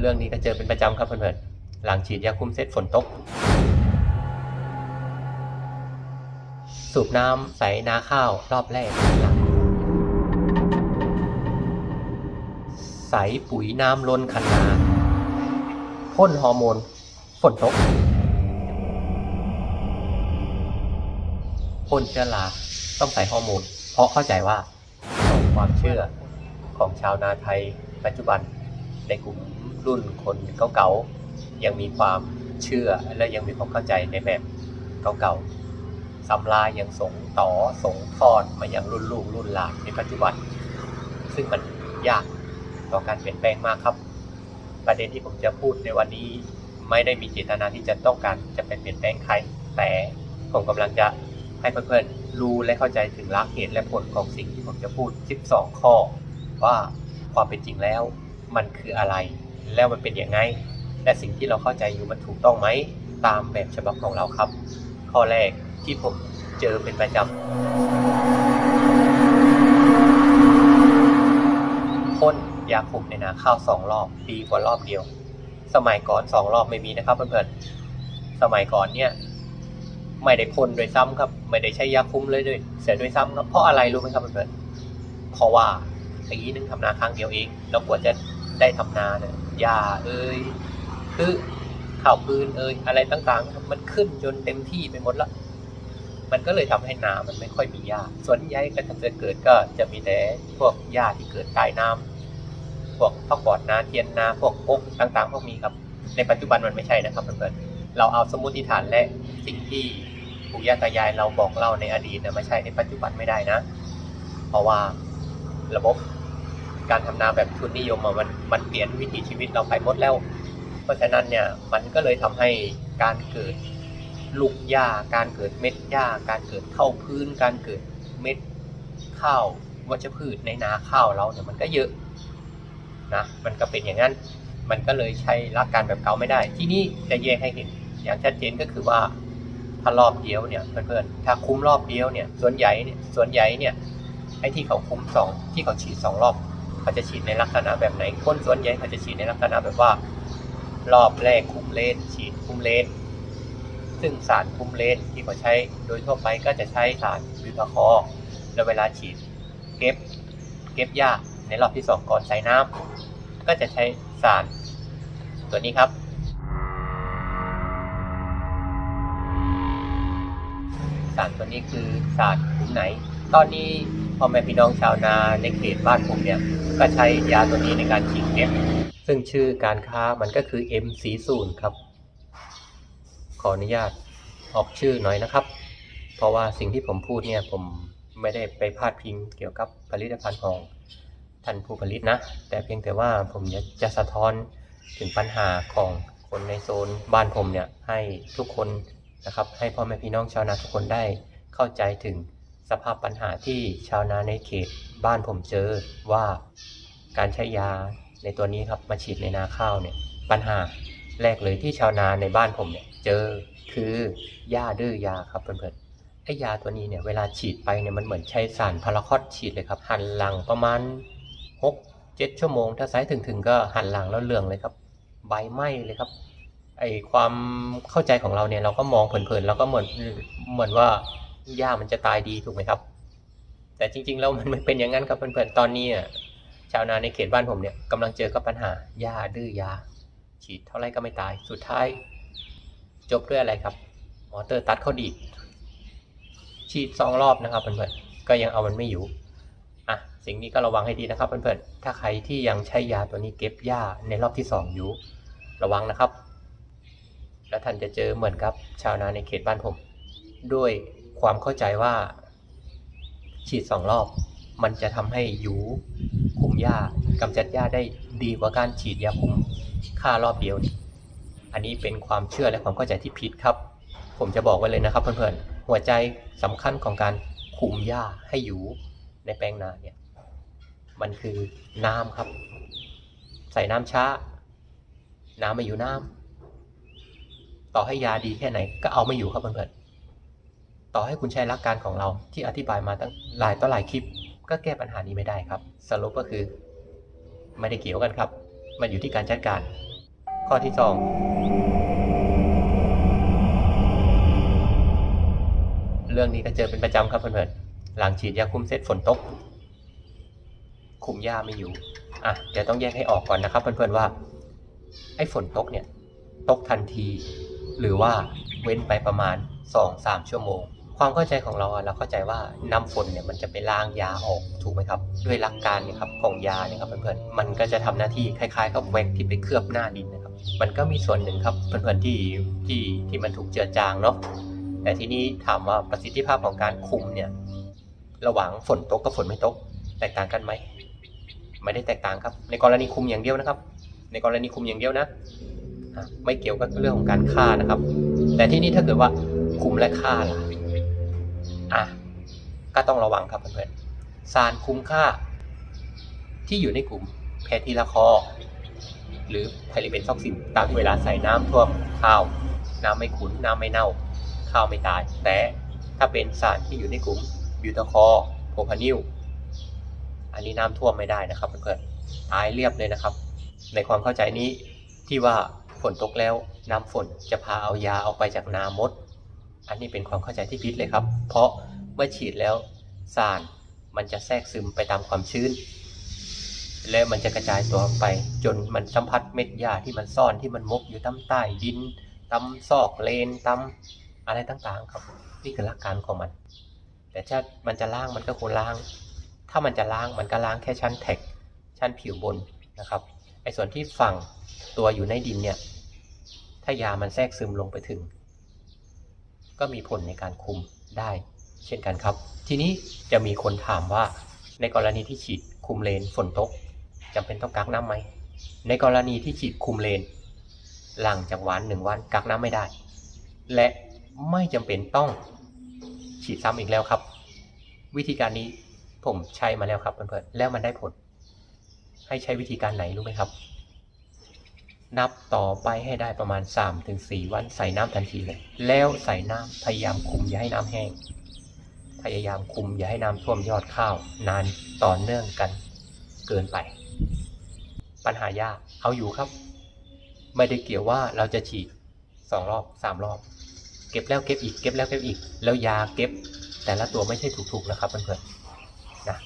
เรื่องนี้ก็เจอเป็นประจำครับเพื่อนๆหลังฉีดยาคุมเสร็จฝนตก สูบน้ำใส่นาข้าวรอบแรกใส่ปุ๋ยน้ำล้นคันนาพ่นฮอร์โมนฝนตกพ่นเชื้อราต้องใส่ฮอร์โมน เพราะเข้าใจว่าความเชื่อของชาวนาไทยปัจจุบันในกลุ่ม รุ่นคนเก่าๆยังมีความเชื่อและยังมีความเข้าใจในแบบเก่าๆสำลายังสงต่อสงทอดมายังรุ่นลูกรุ่นหลานในปัจจุบัน ซึ่งมันยากต่อการเปลี่ยนแปลงมากครับ ประเด็นที่ผมจะพูดในวันนี้ไม่ได้มีเจตนาที่จะต้องการจะไปเปลี่ยนแปลงใคร แต่ผมกำลังจะให้เพื่อนๆรู้และเข้าใจถึงรากเหตุและผลของสิ่งที่ผมจะพูด 12 ข้อ ว่าความเป็นจริงแล้ว มันคืออะไร แล้วมันเป็นอยังไง และสิ่งที่เราเข้าใจอยู่มันถูกต้องไหม ตามแบบฉบับของเราครับ ข้อแรกที่ผมเจอเป็นประจำพ่นยาคุมในนาข้าวสองรอบดีกว่ารอบเดียว สมัยก่อนสองรอบไม่มีนะครับเพื่อนๆสมัยก่อนเนี่ยไม่ได้พ่นโดยซ้ำครับ ไม่ได้ใช้ยาคุมเลยด้วยเสียโดวยซ้ำครับเพราะอะไรรู้ไหมครับเพื่อนๆเพราะว่าปีนึงทำนาครั้งเดียวเอง แล้วกว่าจะ ได้ทำนาเนี่ยหญ้าเอ้ยคือข้าวปืนเอ้ยอะไรต่างๆ มันขึ้นจนเต็มที่ไปหมดละ มันก็เลยทำให้นามันไม่ค่อยมีหญ้าส่วนใหญ่ก็จะเกิดก็จะมีแต่พวกหญ้าที่เกิดใต้น้ำพวกพักบอดนาเทียนนาพวกกกต่างๆพวกนี้ครับ ในปัจจุบันมันไม่ใช่นะครับเพื่อนๆเราเอาสมมติฐานและสิ่งที่ปู่ย่าตายายเราบอกเล่าในอดีตนะไม่ใช่ในปัจจุบันไม่ได้นะ เพราะว่าระบบ การทำนาแบบทุนนิยมมันมันเปลี่ยนวิถีชีวิตเราไปหมดแล้ว เพราะฉะนั้นเนี่ยมันก็เลยทำให้การเกิดลูกหญ้า การเกิดเม็ดหญ้า การเกิดเข้าพื้น การเกิดเม็ดข้าววัชพืชในนาข้าวเราเนี่ยมันก็เยอะนะมันก็เป็นอย่างนั้น มันก็เลยใช้หลักการแบบเก่าไม่ได้ ที่นี่จะแยกให้เห็น อย่างชัดเจนก็คือว่าถ้ารอบเดียวเนี่ยเพื่อนๆถ้าคุ้มรอบเดียวเนี่ยส่วนใหญ่เนี่ยส่วนใหญ่เนี่ยไอ้ที่เขาคุ้มสองที่เขาฉีดสองรอบ เขาจะฉีดในลักษณะแบบไหนคนส่วนใหญ่เขาจะฉีดในลักษณะแบบว่า รอบแรกคุมเลนฉีดคุมเลนซึ่งสารคุมเลนที่เขาใช้โดยทั่วไปก็จะใช้สารบิวทาคอแล้วเวลาฉีดเก็บเก็บหญ้าในรอบที่สองก่อนใส่น้ำก็จะใช้สารตัวนี้ครับสารตัวนี้คือสารกลุ่มไหน ตอนนี้พ่อแม่พี่น้องชาวนาในเขตบ้านผมเนี่ยก็ใช้ยาตัวนี้ในการฉีดเก็บซึ่งชื่อการค้ามันก็คือ M40 ครับ ขออนุญาตออกชื่อหน่อยนะครับ เพราะว่าสิ่งที่ผมพูดเนี่ยผมไม่ได้ไปพาดพิงเกี่ยวกับผลิตภัณฑ์ของท่านผู้ผลิตนะ แต่เพียงแต่ว่าผมจะสะท้อนถึงปัญหาของคนในโซนบ้านผมเนี่ยให้ทุกคนนะครับ ให้พ่อแม่พี่น้องชาวนาทุกคนได้เข้าใจถึง สภาพปัญหาที่ชาวนาในเขตบ้านผมเจอว่าการใช้ยาในตัวนี้ครับมาฉีดในนาข้าวเนี่ยปัญหาแรกเลยที่ชาวนาในบ้านผมเนี่ยเจอคือหญ้าดื้อยาครับเพื่อนๆไอ้ยาตัวนี้เนี่ยเวลาฉีดไปเนี่ยมันเหมือนใช้สารพาราคอตฉีดเลยครับหันหลังประมาณหกเจ็ดชั่วโมง ถ้าไซส์ถึงถึงก็หันหลังแล้วเหลืองเลยครับ ใบไหม้เลยครับไอความเข้าใจของเราเนี่ยเราก็มองเผินๆเราก็เหมือนเหมือนว่า หญ้ามันจะตายดีถูกไหมครับ แต่จริง ๆ แล้วมันไม่เป็นอย่างนั้นครับเพื่อนๆตอนนี้อะชาวนาในเขตบ้านผมเนี่ยกำลังเจอกับปัญหาหญ้าดื้อยา ฉีดเท่าไรก็ไม่ตายสุดท้าย จบด้วยอะไรครับมอเตอร์ตัดเขาดีฉีดสองรอบนะครับเพื่อนๆก็ยังเอามันไม่อยู่อะสิ่งนี้ก็ระวังให้ดีนะครับเพื่อนๆถ้าใครที่ยังใช้ยาตัวนี้เก็บหญ้าในรอบที่สองอยู่ ระวังนะครับ แล้วท่านจะเจอเหมือนกับชาวนาในเขตบ้านผมด้วย ความเข้าใจว่า ฉีดสองรอบ มันจะทำให้ยูคุมหญ้ากำจัดหญ้าได้ดีกว่าการฉีดยาคุมฆ่ารอบเดียว อันนี้เป็นความเชื่อและความเข้าใจที่ผิดครับ ผมจะบอกไว้เลยนะครับ เพื่อนๆหัวใจสำคัญของการคุมหญ้าให้อยู่ในแปลงนาเนี่ยมันคือน้ำครับ ใส่น้ำช้า น้ำไม่อยู่น้ำต่อให้ยาดีแค่ไหนก็เอาไม่อยู่ครับเพื่อนๆ ต่อให้คุณใช้หลักการของเราที่อธิบายมาตั้งหลายต่อหลายคลิป ก็แก้ปัญหานี้ไม่ได้ครับ สรุปก็คือ ไม่ได้เกี่ยวกันครับ มันอยู่ที่การจัดการ ข้อที่สองเรื่องนี้ก็เจอเป็นประจำครับเพื่อนๆหลังฉีดยาคุมเสร็จฝนตก คุมหญ้าไม่อยู่อะเดี๋ยวต้องแยกให้ออกก่อนนะครับเพื่อนๆว่า ไอ้ฝนตกเนี่ยตกทันที หรือว่าเว้นไปประมาณ 2-3 ชั่วโมง ความเข้าใจของเราอะเราเข้าใจว่าน้ำฝนเนี่ยมันจะไปล้างยาออกถูกไหมครับ ด้วยหลักการเนี่ยครับของยาเนี่ยครับเพื่อนๆมันก็จะทำหน้าที่คล้ายๆกับแว็กที่ไปเคลือบหน้าดินนะครับ มันก็มีส่วนหนึ่งครับเพื่อนๆที่ที่ที่มันถูกเจือจางเนาะแต่ทีนี้ถามว่าประสิทธิภาพของการคุมเนี่ยระหว่างฝนตกกับฝนไม่ตก แตกต่างกันไหมไม่ได้แตกต่างครับ ในกรณีคุมอย่างเดียวนะครับ ในกรณีคุมอย่างเดียวนะไม่เกี่ยวกับเรื่องของการฆ่านะครับ แต่ที่นี้ถ้าเกิดว่าคุมและฆ่าล่ะ อะก็ต้องระวังครับเพื่อนๆสารคุ้มฆ่า ที่อยู่ในกลุ่มแพทิลาคอ หรือไพริเบนซอกซินตามที่เวลาใส่น้ำท่วมข้าว น้ำไม่ขุนน้ำไม่เน่า ข้าวไม่ตาย แต่ถ้าเป็นสารที่อยู่ในกลุ่มบิวตาคอโพพานิลอันนี้น้ำท่วมไม่ได้นะครับเพื่อนๆตายเรียบเลยนะครับ ในความเข้าใจนี้ที่ว่าฝนตกแล้วน้ำฝนจะพาเอายาออกไปจากนามด อันนี้เป็นความเข้าใจที่ผิดเลยครับ เพราะเมื่อฉีดแล้วสารมันจะแทรกซึมไปตามความชื้น แล้วมันจะกระจายตัวไปจนมันสัมผัสเม็ดยาที่มันซ่อนที่มันมกอยู่ตำใต้ดินตำซอกเลนตำอะไรต่างๆ ครับนี่คือหลักการของมัน แต่ถ้ามันจะล้างมันก็ควรล้าง ถ้ามันจะล้างมันก็ล้างแค่ชั้นแท็กชั้นผิวบนนะครับไอ้ส่วนที่ฝังตัวอยู่ในดินเนี่ยถ้ายามันแทรกซึมลงไปถึง ก็มีผลในการคุมได้ เช่นกันครับ ทีนี้จะมีคนถามว่า ในกรณีที่ฉีดคุมเลนฝนตกจำเป็นต้องกักน้ำไหมในกรณีที่ฉีดคุมเลน หลังจากวันหนึ่งวันกักน้ำไม่ได้ และไม่จำเป็นต้องฉีดซ้ำอีกแล้วครับ วิธีการนี้ผมใช้มาแล้วครับเพื่อนๆแล้วมันได้ผล ให้ใช้วิธีการไหนรู้ไหมครับ นับต่อไปให้ได้ประมาณ 3-4 วันใส่น้ำทันทีเลย แล้วใส่น้ำพยายามคุมอย่าให้น้ำแห้ง พยายามคุมอย่าให้น้ำท่วมยอดข้าว นานต่อเนื่องกันเกินไป ปัญหายากเอาอยู่ครับ ไม่ได้เกี่ยวว่าเราจะฉีดสองรอบสามรอบ เก็บแล้วเก็บอีกเก็บแล้วเก็บอีก แล้วยาเก็บ แต่ละตัวไม่ใช่ถูกๆนะครับเพื่อนๆนะ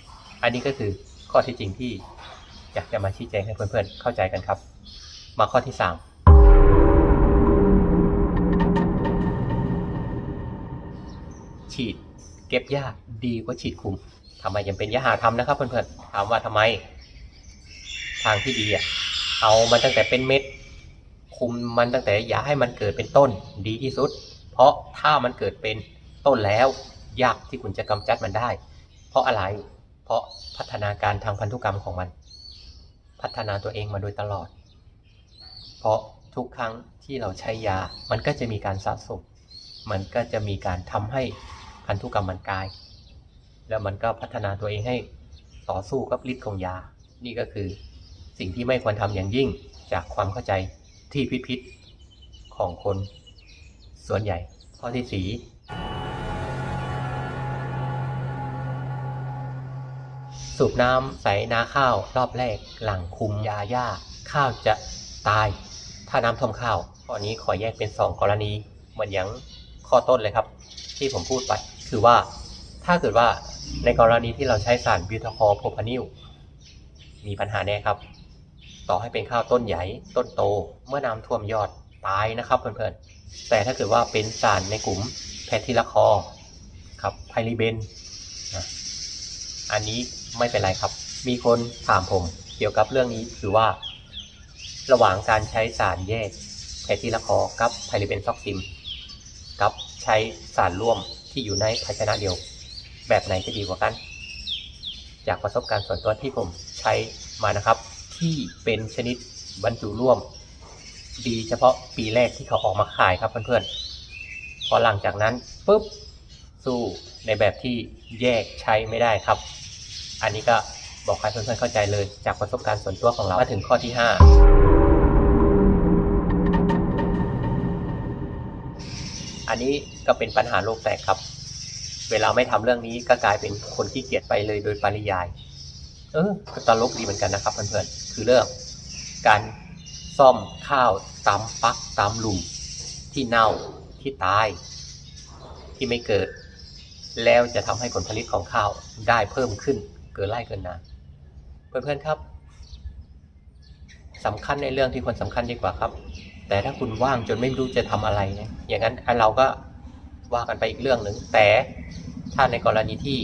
อันนี้ก็คือข้อที่จริงที่อยากจะมาชี้แจงให้เพื่อนๆเข้าใจกันครับ มาข้อที่สามฉีดเก็บหญ้าดีกว่าฉีดคุมทำไมยังเป็นยาหาทำนะครับเพื่อนๆถามว่าทำไม ทางที่ดีอะเอามันตั้งแต่เป็นเม็ด คุมมันตั้งแต่อย่าให้มันเกิดเป็นต้นดีที่สุด เพราะถ้ามันเกิดเป็นต้นแล้วยากที่คุณจะกำจัดมันได้ เพราะอะไรเพราะพัฒนาการทางพันธุกรรมของมัน พัฒนาตัวเองมาโดยตลอด เพราะทุกครั้งที่เราใช้ยา มันก็จะมีการสะสม มันก็จะมีการทำให้พันธุกรรมมันกลาย แล้วมันก็พัฒนาตัวเองให้ต่อสู้กับฤทธิ์ของยา นี่ก็คือสิ่งที่ไม่ควรทำอย่างยิ่งจากความเข้าใจที่พิษของคนส่วนใหญ่ ข้อที่สีสูบน้ำใส่นาข้าวรอบแรกหลังคุมยาหญ้าข้าวจะตาย ถ้าน้ำท่วมข้าวข้อนี้ขอแยกเป็น 2 กรณีเหมือนอย่างข้อต้นเลยครับ ที่ผมพูดไปคือว่าถ้าเกิดว่าในกรณีที่เราใช้สารบิวทาคอโพพานิลมีปัญหาแน่ครับ ต่อให้เป็นข้าวต้นใหญ่ต้นโต เมื่อน้ำท่วมยอดตายนะครับเพื่อนๆแต่ถ้าเกิดว่าเป็นสารในกลุ่มแพทิลคอร์ครับไพริเบนนะอันนี้ไม่เป็นไรครับ มีคนถามผมเกี่ยวกับเรื่องนี้คือว่า ระหว่างการใช้สารแยกแพทิลาคอกับไพริเบนซอกซิม กับใช้สารร่วมที่อยู่ในภาชนะเดียว แบบไหนจะดีกว่ากัน จากประสบการณ์ส่วนตัวที่ผมใช้มานะครับ ที่เป็นชนิดบรรจุร่วม ดีเฉพาะปีแรกที่เขาออกมาขายครับเพื่อนๆพอหลังจากนั้นปุ๊บสู้ในแบบที่แยกใช้ไม่ได้ครับ อันนี้ก็บอกให้เพื่อนๆเข้าใจเลยจากประสบการณ์ส่วนตัวของเรามาถึงข้อที่ 5 อันนี้ก็เป็นปัญหาโลกแตกครับ เวลาไม่ทำเรื่องนี้ก็กลายเป็นคนขี้เกียจไปเลยโดยปริยาย เออก็ตลกดีเหมือนกันนะครับเพื่อนๆคือเรื่องการซ่อมข้าวตามปักตามหลุมที่เน่าที่ตาย ที่ไม่เกิด แล้วจะทำให้ผลผลิตของข้าวได้เพิ่มขึ้น เกินไร่เกินนาเพื่อนๆครับสำคัญในเรื่องที่คนสำคัญดีกว่าครับ แต่ถ้าคุณว่างจนไม่รู้จะทำอะไรเนี่ยอย่างนั้นเราก็ว่ากันไปอีกเรื่องหนึ่งแต่ถ้าในกรณีที่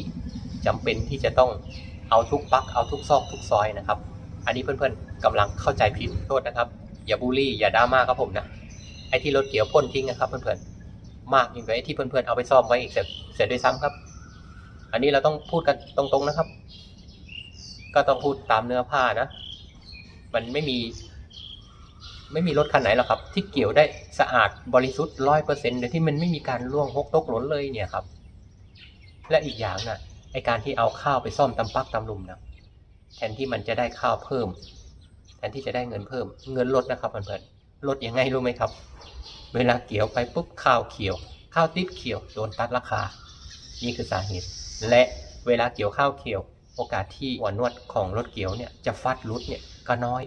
จำเป็นที่จะต้องเอาทุกปลั๊กเอาทุกซอกทุกซอยนะครับ อันนี้เพื่อนๆกำลังเข้าใจผิดโทษนะครับ อย่าบูลลี่อย่าดราม่าครับผมนะไอ้ที่รถเกี่ยวพ่นทิ้งนะครับเพื่อนๆมากยิ่งกว่าไอ้ที่เพื่อนๆเอาไปซ่อมไว้อีกเสียเสียด้วยซ้ำครับ อันนี้เราต้องพูดกันตรงๆนะครับ ก็ต้องพูดตามเนื้อผ้านะ มันไม่มี ไม่มีรถคันไหนหรอกครับ ที่เกี่ยวได้สะอาดบริสุทธิ์ร้อยเปอร์เซ็นต์โดยที่มันไม่มีการล่วงหกตกหล่นเลยเนี่ยครับ และอีกอย่างน่ะไอการที่เอาข้าวไปซ่อมตำปักตำลุมนะแทนที่มันจะได้ข้าวเพิ่ม แทนที่จะได้เงินเพิ่ม เงินลดนะครับเพื่อนๆลดยังไงรู้ไหมครับ เวลาเกี่ยวไปปุ๊บข้าวเขียว ข้าวติดเขียวโดนตัดราคา นี่คือสาเหตุ และเวลาเกี่ยวข้าวเขียว โอกาสที่หัวนวดของรถเกี่ยวเนี่ยจะฟัดรุดเนี่ยก็น้อย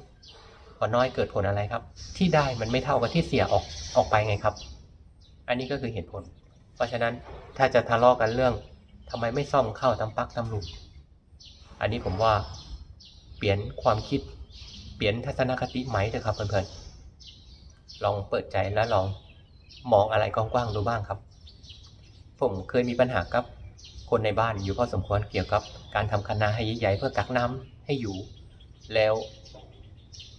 อน้อยเกิดผลอะไรครับ ที่ได้มันไม่เท่ากับที่เสียออกออกไปไงครับ อันนี้ก็คือเหตุผล เพราะฉะนั้นถ้าจะทะเลาะกันเรื่องทำไมไม่ซ่อมเข้าตำปักตำหลุมอันนี้ผมว่าเปลี่ยนความคิด เปลี่ยนทัศนคติไหมเถอะครับเพื่อนๆลองเปิดใจและลองมองอะไรกว้างๆดูบ้างครับ ผมเคยมีปัญหากับคนในบ้านอยู่พอสมควรเกี่ยวกับการทำคะนาให้ใหญ่ๆเพื่อกักน้ำให้อยู่ แล้ว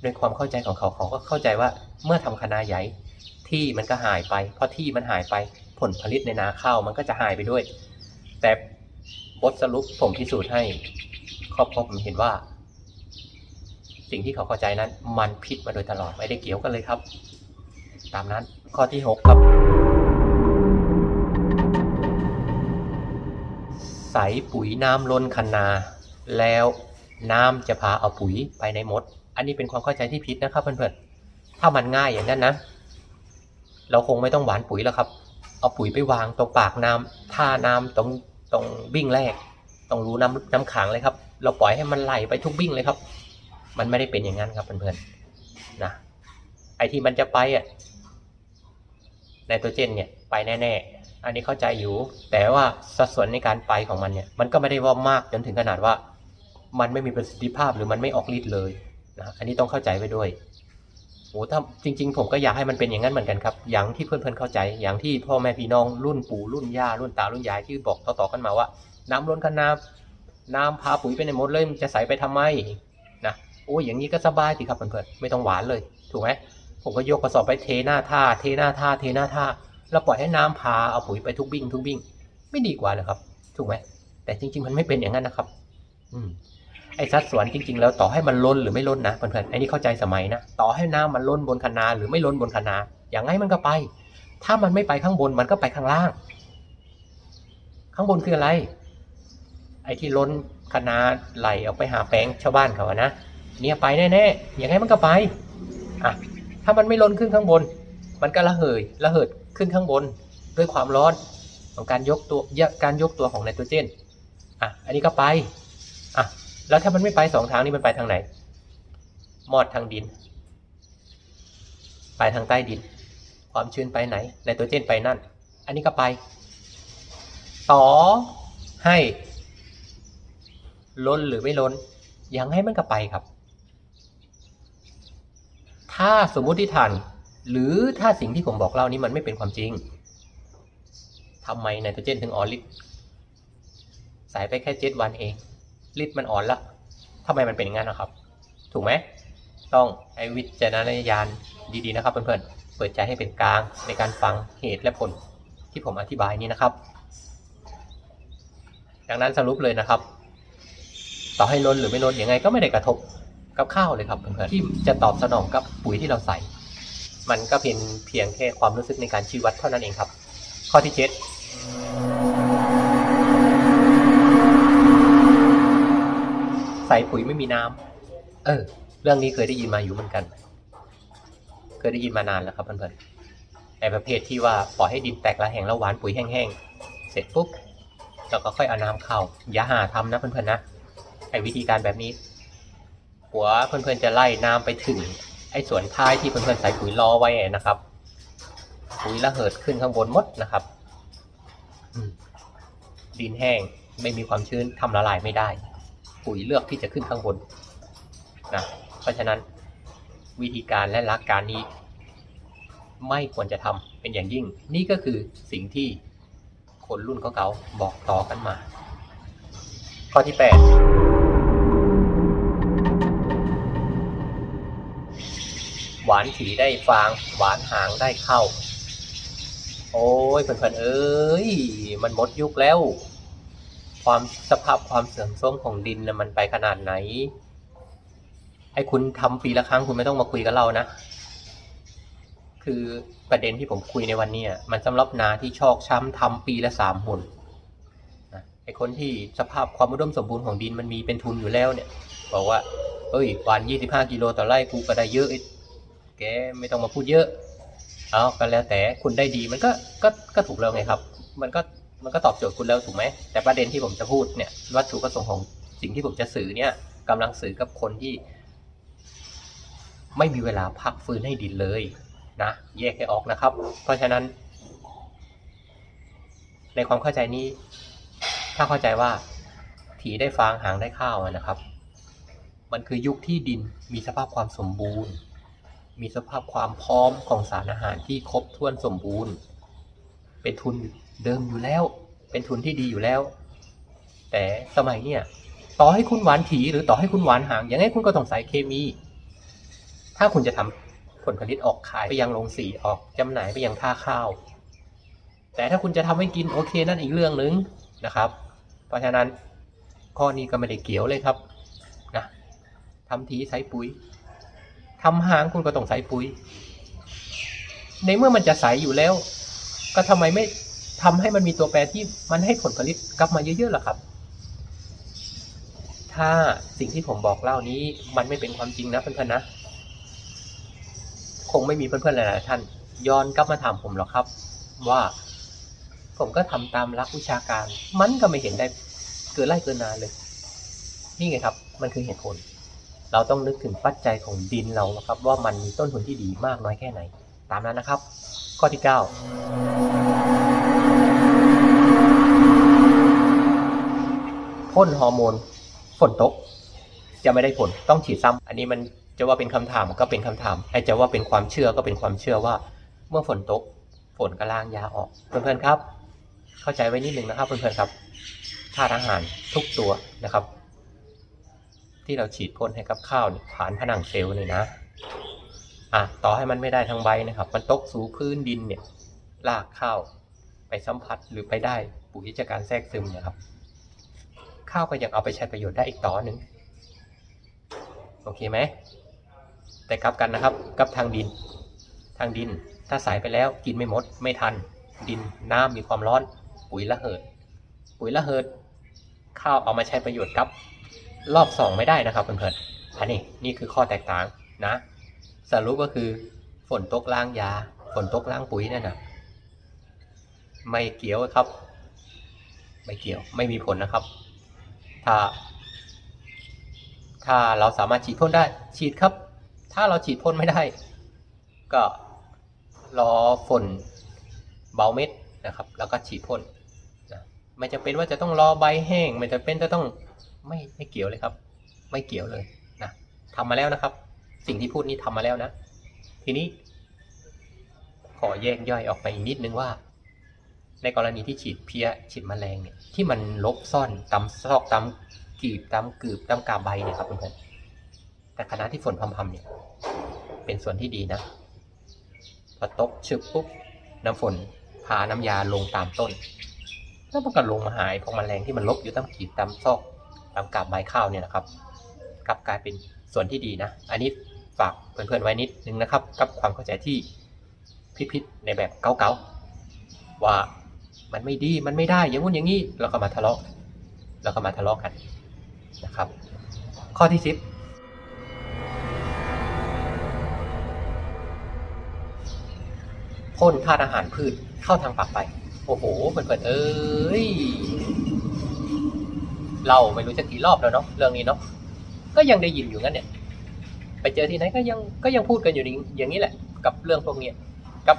ด้วยความเข้าใจของเขาเขาก็เข้าใจว่าเมื่อทำคะนาใหญ่ที่มันก็หายไปเพราะที่มันหายไปผลผลิตในนาข้าวมันก็จะหายไปด้วย แต่บทสรุปผมพิสูจน์ให้ครอบครัวผมเห็นว่า สิ่งที่เขาเข้าใจนั้น มันผิดมาโดยตลอดไม่ได้เกี่ยวกันเลยครับ ตามนั้นข้อที่หกครับ ใส่ปุ๋ยน้ำล้นคันนา แล้วน้ำจะพาเอาปุ๋ยไปในมด อันนี้เป็นความเข้าใจที่ผิดนะครับเพื่อนๆ ถ้ามันง่ายอย่างนั้นนะ เราคงไม่ต้องหวานปุ๋ยแล้วครับ เอาปุ๋ยไปวางตรงปากน้ำท่าน้ำตรงตรงบิ้งแรก ตรงรูน้ำน้ำขังเลยครับ เราปล่อยให้มันไหลไปทุกบิ้งเลยครับ มันไม่ได้เป็นอย่างนั้นครับเพื่อนๆ นะ ไอที่มันจะไปอะไนโตรเจนเนี่ยไปแน่ๆ อันนี้เข้าใจอยู่ แต่ว่าสัดส่วนในการไปของมันเนี่ย มันก็ไม่ได้ว่ามากจนถึงขนาดว่า มันไม่มีประสิทธิภาพหรือมันไม่ออกฤทธิ์เลย นะอันนี้ต้องเข้าใจไว้ด้วยโอ้ถ้าจริง ๆ ผมก็อยากให้มันเป็นอย่างนั้นเหมือนกันครับอย่างที่เพื่อนๆเข้าใจ อย่างที่พ่อแม่พี่น้องรุ่นปู่รุ่นย่ารุ่นตารุ่นยายที่บอกต่อๆกันมาว่า น้ำล้นกันน้ำน้ำพาปุ๋ยไปในหมดเลยมันจะใส่ไปทำไมนะโอ้อย่างนี้ก็สบายสิครับเพื่อนๆไม่ต้องหวานเลย ถูกไหมผมก็ยกกระสอบไปเทหน้าท่า เทหน้าท่า เทหน้าท่าแล้วปล่อยให้น้ำพาเอาปุ๋ยไปทุกบิ้งทุกบิ้งไม่ดีกว่าเหรอครับ ถูกไหมแต่จริง ๆ มันไม่เป็นอย่างนั้นนะครับ อืม ไอ้สัดส่วนจริง ๆ แล้วต่อให้มันล้นหรือไม่ล้นนะเพื่อนๆไอ้นี่เข้าใจสมัยนะต่อให้น้ำมันล้นบนคะนาหรือไม่ล้นบนคะนาอย่างไงมันก็ไป ถ้ามันไม่ไปข้างบนมันก็ไปข้างล่าง ข้างบนคืออะไร ไอ้ที่ล้นคะนาไหลออกไปหาแปลงชาวบ้านเขาอะนะเนี่ยไปแน่ๆอย่างไงมันก็ไปอะถ้ามันไม่ล้นขึ้นข้างบน มันก็ระเหยระเหิดขึ้นข้างบนด้วยความร้อนของการยกตัวการยกตัวของไนโตรเจนอะอันนี้ก็ไปอะ แล้วถ้ามันไม่ไปสองทางนี้มันไปทางไหน มอดทางดิน ไปทางใต้ดิน ความชื้นไปไหนไนโตรเจนไปนั่น อันนี้ก็ไป ต่อให้ ล้นหรือไม่ล้น ยังให้มันก็ไปครับ ถ้าสมมุติฐาน หรือถ้าสิ่งที่ผมบอกเล่านี้มันไม่เป็นความจริงทำไมไนโตรเจนถึงอ่อนลิตรใส่ไปแค่เจ็ดวันเอง ลิตรมันอ่อนละทำไมมันเป็นอย่างนั้นนะครับ ถูกไหมต้องใช้วิจารณญาณดีๆนะครับเพื่อนๆเปิดใจให้เป็นกลางในการฟังเหตุและผลที่ผมอธิบายนี้นะครับ ดังนั้นสรุปเลยนะครับ ต่อให้ล้นหรือไม่ล้นยังไงก็ไม่ได้กระทบกับข้าวเลยครับเพื่อนๆที่จะตอบสนองกับปุ๋ยที่เราใส่ มันก็เป็นเพียงแค่ความรู้สึกในการชีวัดเท่านั้นเองครับ ข้อที่เจ็ด ส่ปุ๋ยไม่มีน้ำเออ เรื่องนี้เคยได้ยินมาอยู่เหมือนกัน เคยได้ยินมานานแล้วครับเพื่อนๆในประเภทที่ว่าปล่อยให้ดินแตกละแหงแล้วหวานปุ๋ยแห้งๆ เสร็จปุ๊บเราก็ค่อยเอาน้ำเข้า อย่าหาทำนะเพื่อนๆนะ ไอ้วิธีการแบบนี้ หัวเพื่อนๆจะไล่น้ำไปถึง ไอ้ส่วนท้ายที่เพื่อนๆใส่ปุ๋ยรอไว้นะครับ ปุ๋ยระเหิดขึ้นข้างบนมดนะครับดินแห้งไม่มีความชื้นทำละลายไม่ได้ ปุ๋ยเลือกที่จะขึ้นข้างบนนะเพราะฉะนั้นวิธีการและหลักการนี้ ไม่ควรจะทำเป็นอย่างยิ่ง นี่ก็คือสิ่งที่คนรุ่นเก่าบอกต่อกันมา ข้อที่ 8 หวานถีได้ฟาง หวานหางได้เข้า โอ้ยเพื่อนๆเอ้ย มันหมดยุคแล้ว ความสภาพความเสื่อมโทรมของดินนะมันไปขนาดไหน ให้คุณทำปีละครั้งคุณไม่ต้องมาคุยกับเรานะ คือประเด็นที่ผมคุยในวันนี้มันสำหรับนาที่ชอกช้ำทำปีละสามหุ่นไอคนที่สภาพความอุดมสมบูรณ์ของดินมันมีเป็นทุนอยู่แล้วเนี่ย บอกว่าเอ้ยวานยี่สิบห้ากิโลต่อไร่กูก็ได้เยอะแกไม่ต้องมาพูดเยอะ เอาก็แล้วแต่คุณได้ดีมันก็ก็ก็ถูกแล้วไงครับ มันก็ มันก็ตอบโจทย์คุณแล้วถูกไหมแต่ประเด็นที่ผมจะพูดเนี่ยวัตถุประสงค์ของสิ่งที่ผมจะสื่อเนี่ยกำลังสื่อกับคนที่ ไม่มีเวลาพักฟื้นให้ดินเลยนะแยกให้ออกนะครับ เพราะฉะนั้น ในความเข้าใจนี้ ถ้าเข้าใจว่าถีได้ฟางหางได้ข้าวนะครับ มันคือยุคที่ดินมีสภาพความสมบูรณ์ มีสภาพความพร้อมของสารอาหารที่ครบถ้วนสมบูรณ์ เป็นทุน เดิมอยู่แล้ว เป็นทุนที่ดีอยู่แล้ว แต่สมัยเนี่ย ต่อให้คุณหวานถีหรือต่อให้คุณหวานหางยังไงคุณก็ต้องใส่เคมี ถ้าคุณจะทำผลผลิตออกขายไปยังโรงสีออกจำหน่ายไปยังท่าข้าว แต่ถ้าคุณจะทำให้กินโอเคนั่นอีกเรื่องหนึ่งนะครับ เพราะฉะนั้นข้อนี้ก็ไม่ได้เกี่ยวเลยครับนะทำทีใส่ปุ๋ยทำหางคุณก็ต้องใส่ปุ๋ย ในเมื่อมันจะใสอยู่แล้ว ก็ทำไมไม่ ทำให้มันมีตัวแปรที่มันให้ผลผลิตกลับมาเยอะๆล่ะครับ ถ้าสิ่งที่ผมบอกเล่านี้ มันไม่เป็นความจริงนะเพื่อนๆนะ คงไม่มีเพื่อนๆหลายๆท่าน ย้อนกลับมาถามผมหรอกครับ ว่า ผมก็ทำตามหลักวิชาการ มันก็ไม่เห็นได้เกินไร่เกินนาเลย นี่ไงครับ มันคือเหตุผล เราต้องนึกถึงปัจจัยของดินเรานะครับ ว่ามันมีต้นทุนที่ดีมากน้อยแค่ไหน ตามนั้นนะครับ ข้อที่9 พ่นฮอร์โมนฝนตก จะไม่ได้ผลต้องฉีดซ้ำอันนี้มันจะว่าเป็นคำถามก็เป็นคำถามไอ้จะว่าเป็นความเชื่อก็เป็นความเชื่อว่า เมื่อฝนตกฝนก็ล้างยาออกเพื่อนๆครับ เข้าใจไว้นิดนึงนะครับเพื่อนๆครับธาตุอาหารทุกตัวนะครับ ที่เราฉีดพ่นให้กับข้าวเนี่ยผ่านผนังเซลล์เนี่ยนะอะต่อให้มันไม่ได้ทั้งใบนะครับ มันตกสู่พื้นดินเนี่ยลากข้าวไปสัมผัสหรือไปได้ปุ๋ยจากการแทรกซึมนี่ยครับ ข้าวก็ยังเอาไปใช้ประโยชน์ได้อีกต่อหนึ่งโอเคไหมแต่กลับกันนะครับกับทางดิน ทางดินถ้าสายไปแล้วกินไม่หมดไม่ทัน ดินน้ำมีความร้อน ปุ๋ยระเหิด ปุ๋ยระเหิด ข้าวเอามาใช้ประโยชน์กับ รอบสองไม่ได้นะครับเพื่อนๆอันนี้นี่คือข้อแตกต่างนะ สรุปก็คือฝนตกล้างยา ฝนตกล้างปุ๋ยนั่นนะไม่เกี่ยวครับ ไม่เกี่ยวไม่มีผลนะครับ ถ้า ถ้าเราสามารถฉีดพ่นได้ ฉีดครับ ถ้าเราฉีดพ่นไม่ได้ ก็รอฝนเบาเม็ดนะครับ แล้วก็ฉีดพ่นนะไม่จะเป็นว่าจะต้องรอใบแห้ง ไม่จะเป็นจะต้องไม่ไม่เกี่ยวเลยครับ ไม่เกี่ยวเลยนะทำมาแล้วนะครับ สิ่งที่พูดนี้ทำมาแล้วนะ ทีนี้ ขอแยกย่อยออกไปอีกนิดนึงว่า ในกรณีที่ฉีดเพี้ยฉีดแมลงเนี่ยที่มันลบซ่อนตามซอกตามกีบตามกืบตามกาบใบเนี่ยครับเพื่อนๆแต่ขณะที่ฝนพรำๆเนี่ยเป็นส่วนที่ดีนะพอตกชึบปุ๊บน้ำฝนพาน้ำยาลงตามต้น แล้วมันก็ลงมาหายพวกแมลงที่มันลบอยู่ตามกีบตามซอกตามกาบใบข้าวเนี่ยนะครับกลับกลายเป็นส่วนที่ดีนะ อันนี้ฝากเพื่อนๆไว้นิดนึงนะครับ กับความเข้าใจที่พิดๆในแบบเก่าๆว่า มันไม่ดีมันไม่ได้อย่างงู้นอย่างนี้เราก็มาทะเลาะแล้วก็มาทะเลาะกันนะครับ ข้อที่สิบพ่นธาตุอาหารพืชเข้าทางปากไป โอ้โหเพื่อนๆเอ้ยเราไม่รู้จะกี่รอบแล้วเนาะเรื่องนี้เนาะก็ยังได้ยินอยู่งั้นเนี่ย ไปเจอที่ไหนก็ยังก็ยังพูดกันอยู่อย่างอย่างนี้แหละ กับเรื่องพวกนี้กับ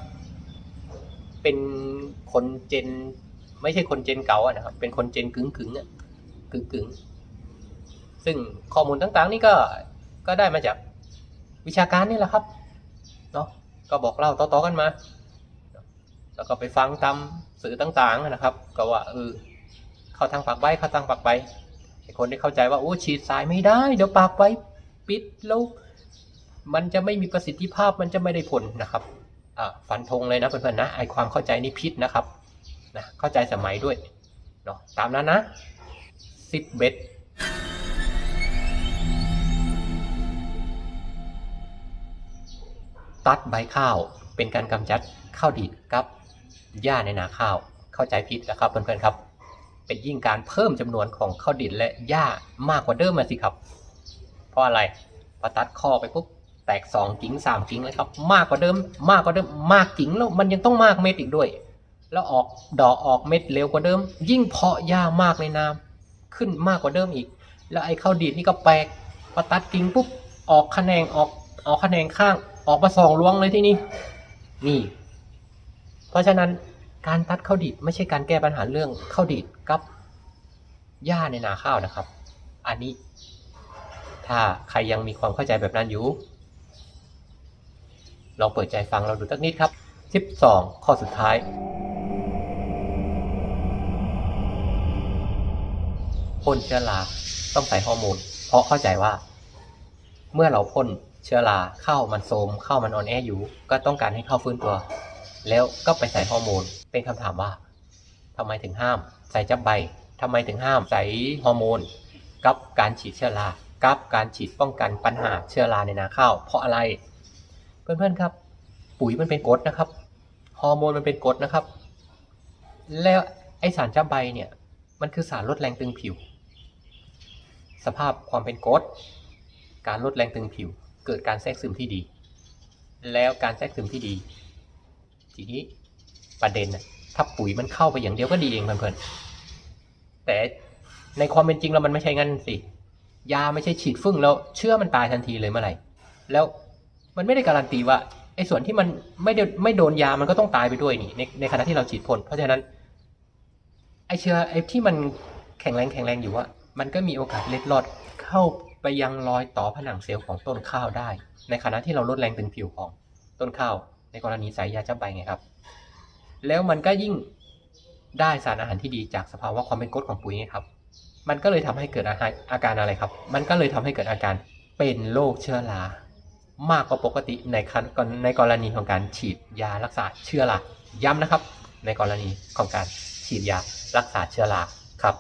เป็นคนเจน ไม่ใช่คนเจนเก่าอะนะครับ เป็นคนเจนกึ่งกึ่งๆอะกึ่งกึ่งๆซึ่งข้อมูลต่างๆ นี่ก็ก็ได้มาจากวิชาการนี่แหละครับเนาะก็บอกเล่าต่อๆกันมา แล้วก็ไปฟังตามสื่อต่างๆนะครับ ก็ว่าเออเข้าทางปากใบเข้าทางปากใบไอ้คนที่เข้าใจว่าโอ้ฉีดสายไม่ได้ เดี๋ยวปากใบปิดแล้วมันจะไม่มีประสิทธิภาพมันจะไม่ได้ผลนะครับ ฟันธงเลยนะเพื่อนๆนะไอความเข้าใจนี่พิษนะครับนะเข้าใจสมัยด้วยเนาะตามนั้นนะสิบเบ็ดตัดใบข้าวเป็นการกำจัดข้าวดีดกับหญ้าในนาข้าว เข้าใจผิดนะครับเพื่อนๆครับ เป็นยิ่งการเพิ่มจำนวนของข้าวดินและหญ้ามากกว่าเดิมมาสิครับ เพราะอะไรพอตัดข้อไปปุ๊บ แตกสองกิ่งสามกิ่งเลยครับ มากกว่าเดิม มากกว่าเดิม มากกิ่งแล้วมันยังต้องมากเม็ดอีกด้วย แล้วออกดอกออกเม็ดเร็วกว่าเดิม ยิ่งเพาะหญ้ามากในน้ำขึ้นมากกว่าเดิมอีก แล้วไอ้ข้าวดีดนี่ก็แปลกพอตัดกิ่งปุ๊บออกคะแนนออกออกคะแนนข้างออกมาสองลวงเลยที่นี่นี่ เพราะฉะนั้นการตัดข้าวดีดไม่ใช่การแก้ปัญหาเรื่องข้าวดีดกับหญ้าในนาข้าวนะครับ อันนี้ ถ้าใครยังมีความเข้าใจแบบนั้นอยู่ ลองเปิดใจฟังเราดูสักนิดครับ 12 ข้อสุดท้าย พ่นเชื้อราต้องใส่ฮอร์โมน เพราะเข้าใจว่า เมื่อเราพ่นเชื้อราเข้ามันโทมเข้ามันอ่อนแออยู่ ก็ต้องการให้เข้าฟื้นตัว แล้วก็ไปใส่ฮอร์โมน เป็นคำถามว่าทำไมถึงห้าม ใส่จับใบทำไมถึงห้ามใส่ฮอร์โมน กับการฉีดเชื้อรากับการฉีดป้องกันปัญหาเชื้อราในนาข้าว เพราะอะไร เพื่อนๆครับ ปุ๋ยมันเป็นกรดนะครับฮอร์โมนมันเป็นกรดนะครับ แล้วไอสารจับใบเนี่ย มันคือสารลดแรงตึงผิว สภาพความเป็นกรดการลดแรงตึงผิว เกิดการแทรกซึมที่ดี แล้วการแทรกซึมที่ดี ทีนี้ประเด็นนะถ้าปุ๋ยมันเข้าไปอย่างเดียวก็ดีเองเพื่อนๆแต่ในความเป็นจริงแล้วมันไม่ใช่งั้นสิ ยาไม่ใช่ฉีดฟึ่งแล้วเชื้อมันตายทันทีเลยเมื่อไหร่ แล้ว มันไม่ได้การันตีว่าไอ้ส่วนที่มันไม่ได้ไม่โดนยามันก็ต้องตายไปด้วยนี่ในในขณะที่เราฉีดพ่นเพราะฉะนั้นไอ้เชื้อไอ้ที่มันแข็งแรงแข็งแรงอยู่อะมันก็มีโอกาสเล็ดลอดเข้าไปยังรอยต่อผนังเซลล์ของต้นข้าวได้ ในขณะที่เราลดแรงตึงผิวของต้นข้าว ในกรณีใส่ยาจับใบไงครับ แล้วมันก็ยิ่งได้สารอาหารที่ดีจากสภาวะความเป็นกรดของปุ๋ยไงครับ มันก็เลยทำให้เกิดอาการอาการอะไรครับ มันก็เลยทำให้เกิดอาการเป็นโรคเชื้อรา มากกว่าปกติในในกรณีของการฉีดยารักษาเชื้อราย้ำนะครับ ในกรณีของการฉีดยารักษาเชื้อราครับ